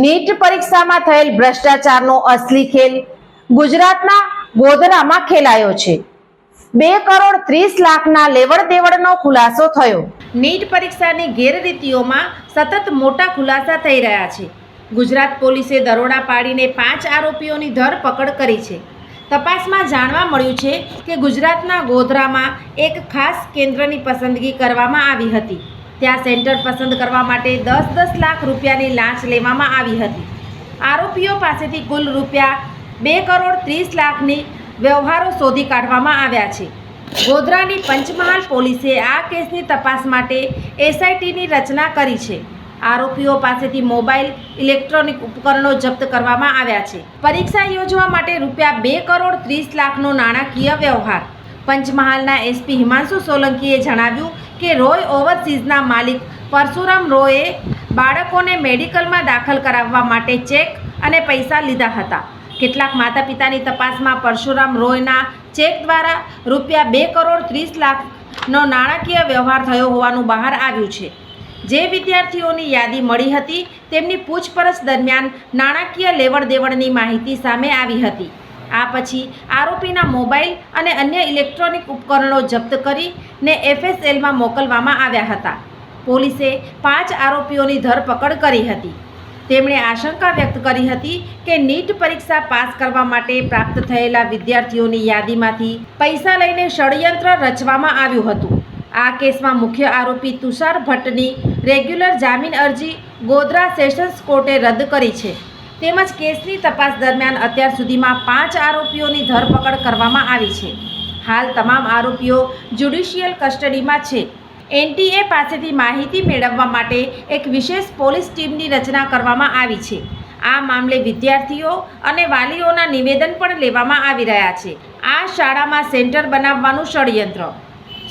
NEET પરીક્ષામાં થયેલ ભ્રષ્ટાચારનો અસલી ખેલ ગુજરાતના ગોધરામાં ખેલાયો છે. બે કરોડ ત્રીસ લાખના લેવડ દેવડનો ખુલાસો થયો. નીટ પરીક્ષાની ગેરરીતિઓમાં સતત મોટા ખુલાસા થઈ રહ્યા છે. ગુજરાત પોલીસે દરોડા પાડીને પાંચ આરોપીઓની ધરપકડ કરી છે. તપાસમાં જાણવા મળ્યું છે કે ગુજરાતના ગોધરામાં એક ખાસ કેન્દ્રની પસંદગી કરવામાં આવી હતી. ત્યાં સેન્ટર પસંદ કરવા માટે દસ દસ લાખ રૂપિયાની લાંચ લેવામાં આવી હતી. આરોપીઓ પાસેથી કુલ રૂપિયા બે કરોડ ત્રીસ લાખની વ્યવહારો શોધી કાઢવામાં આવ્યા છે. ગોધરાની પંચમહાલ પોલીસે આ કેસની તપાસ માટે એસઆઈટીની રચના કરી છે. આરોપીઓ પાસેથી મોબાઈલ, ઇલેક્ટ્રોનિક ઉપકરણો જપ્ત કરવામાં આવ્યા છે. પરીક્ષા યોજવા માટે રૂપિયા બે કરોડ ત્રીસ લાખનો નાણાકીય વ્યવહાર. પંચમહાલના એસપી હિમાંશુ સોલંકીએ જણાવ્યું કે રોય ઓવરસીઝના માલિક પરશુરામ રોયે બાળકોને મેડિકલમાં દાખલ કરાવવા માટે ચેક અને પૈસા લીધા હતા. કેટલાક માતા પિતાની તપાસમાં પરશુરામ રોયના ચેક દ્વારા રૂપિયા બે કરોડ ત્રીસ લાખનો નાણાકીય વ્યવહાર થયો હોવાનું બહાર આવ્યું છે. જે વિદ્યાર્થીઓની યાદી મળી હતી તેમની પૂછપરછ દરમિયાન નાણાકીય લેવડ દેવડની માહિતી સામે આવી હતી. આ પછી આરોપીના મોબાઈલ અને અન્ય ઇલેક્ટ્રોનિક ઉપકરણો જપ્ત કરીને એફએસએલમાં મોકલવામાં આવ્યા હતા. પોલીસે પાંચ આરોપીઓની ધરપકડ કરી હતી. તેમણે આશંકા વ્યક્ત કરી હતી કે નીટ પરીક્ષા પાસ કરવા માટે પ્રાપ્ત થયેલા વિદ્યાર્થીઓની યાદીમાંથી પૈસા લઈને ષડયંત્ર રચવામાં આવ્યું હતું. આ કેસમાં મુખ્ય આરોપી તુષાર ભટ્ટની રેગ્યુલર જામીન અરજી ગોધરા સેશન્સ કોર્ટે રદ કરી છે. તેમજ કેસની તપાસ દરમિયાન અત્યાર સુધીમાં પાંચ આરોપીઓની ધરપકડ કરવામાં આવી છે. હાલ તમામ આરોપીઓ જ્યુડિશિયલ કસ્ટડીમાં છે. એનટીએ પાસેથી માહિતી મેળવવા માટે એક વિશેષ પોલીસ ટીમની રચના કરવામાં આવી છે. આ મામલે વિદ્યાર્થીઓ અને વાલીઓના નિવેદન પણ લેવામાં આવી રહ્યા છે. આ શાળામાં સેન્ટર બનાવવાનું ષડયંત્ર.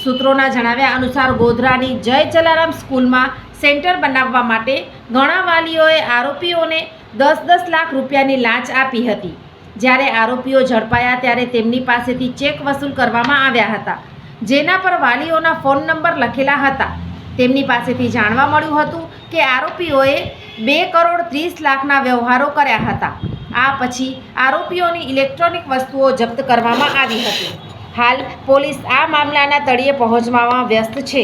સૂત્રોના જણાવ્યા અનુસાર ગોધરાની જય જલારામ સ્કૂલમાં સેન્ટર બનાવવા માટે ઘણા વાલીઓએ આરોપીઓને દસ દસ લાખ રૂપિયાની લાંચ આપી હતી. જ્યારે આરોપીઓ ઝડપાયા ત્યારે તેમની પાસેથી ચેક વસૂલ કરવામાં આવ્યા હતા, જેના પર વાલીઓના ફોન નંબર લખેલા હતા. તેમની પાસેથી જાણવા મળ્યું હતું કે આરોપીઓએ બે કરોડ ત્રીસ લાખના વ્યવહારો કર્યા હતા. આ પછી આરોપીઓની ઇલેક્ટ્રોનિક વસ્તુઓ જપ્ત કરવામાં આવી હતી. હાલ પોલીસ આ મામલાના તળિયે પહોંચવામાં વ્યસ્ત છે.